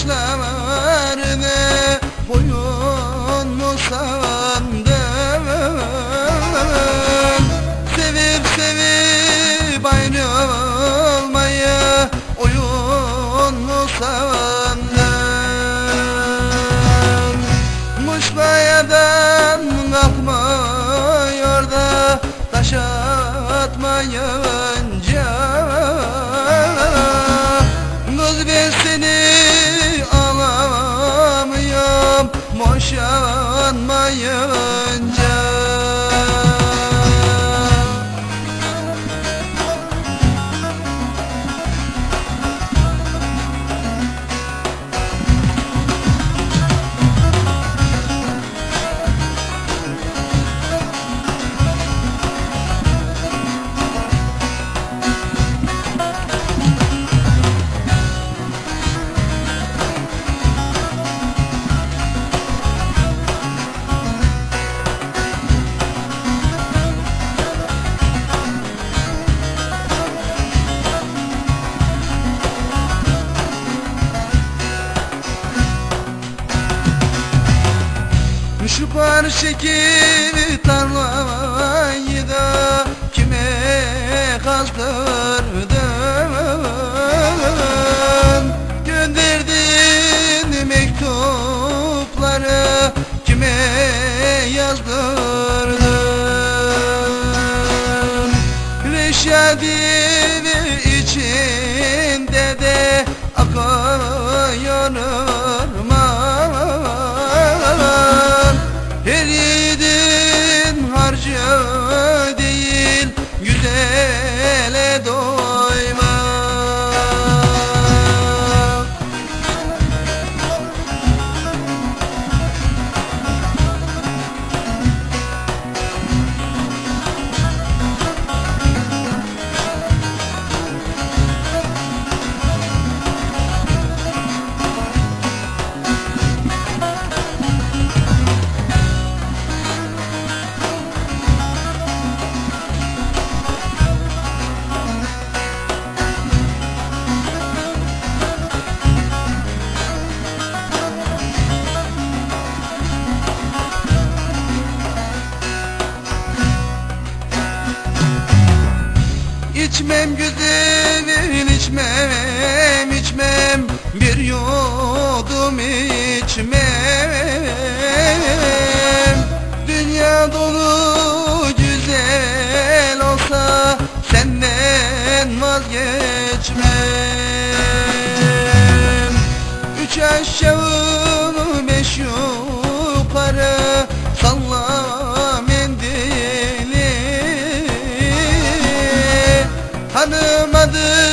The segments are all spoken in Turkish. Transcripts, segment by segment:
Krishna. yaşanmayınca karşıki tarlayı da kime kazdırdın? Gönderdin mektupları kime yazdırdın? Reşadin içmem güzelim içmem. anladım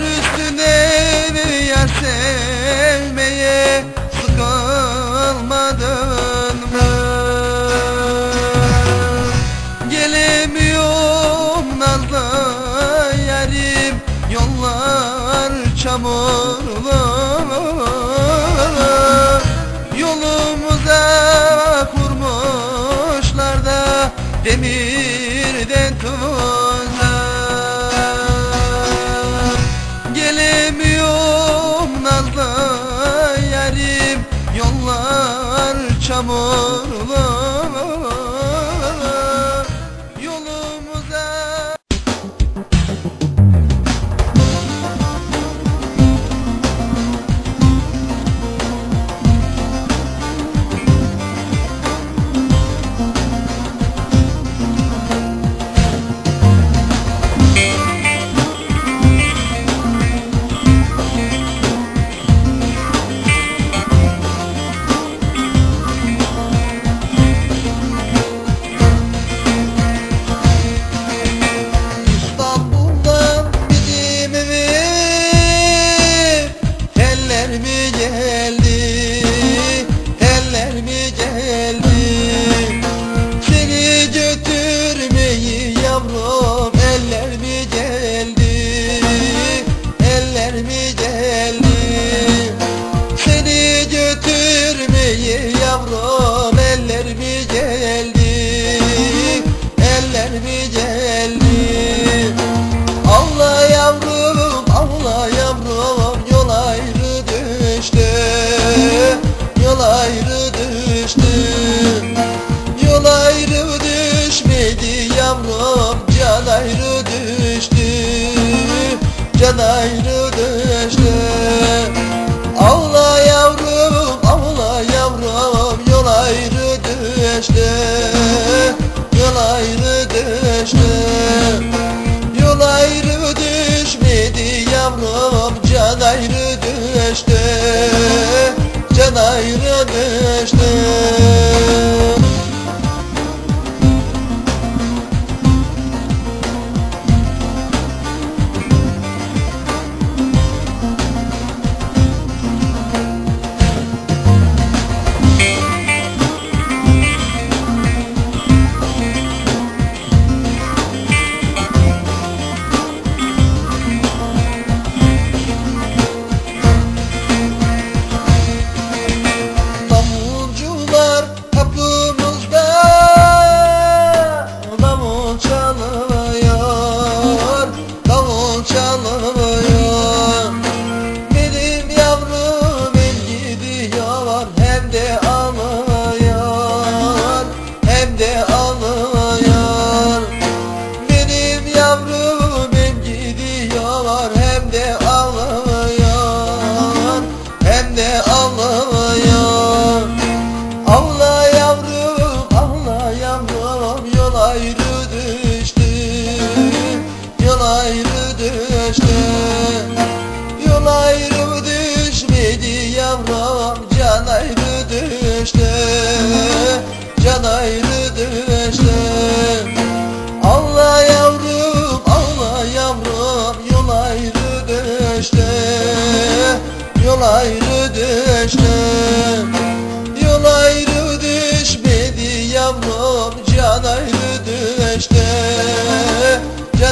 yeryüzü ayrı düştü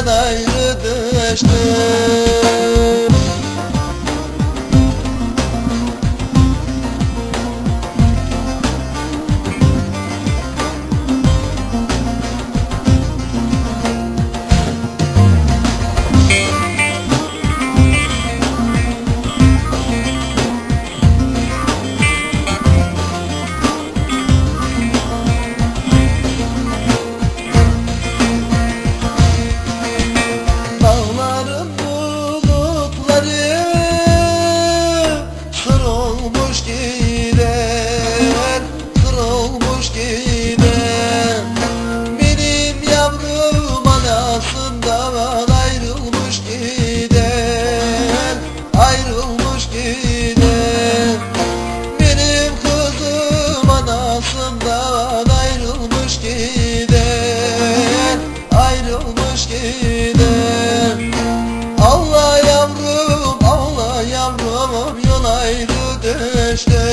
ayrı düştü Mensch,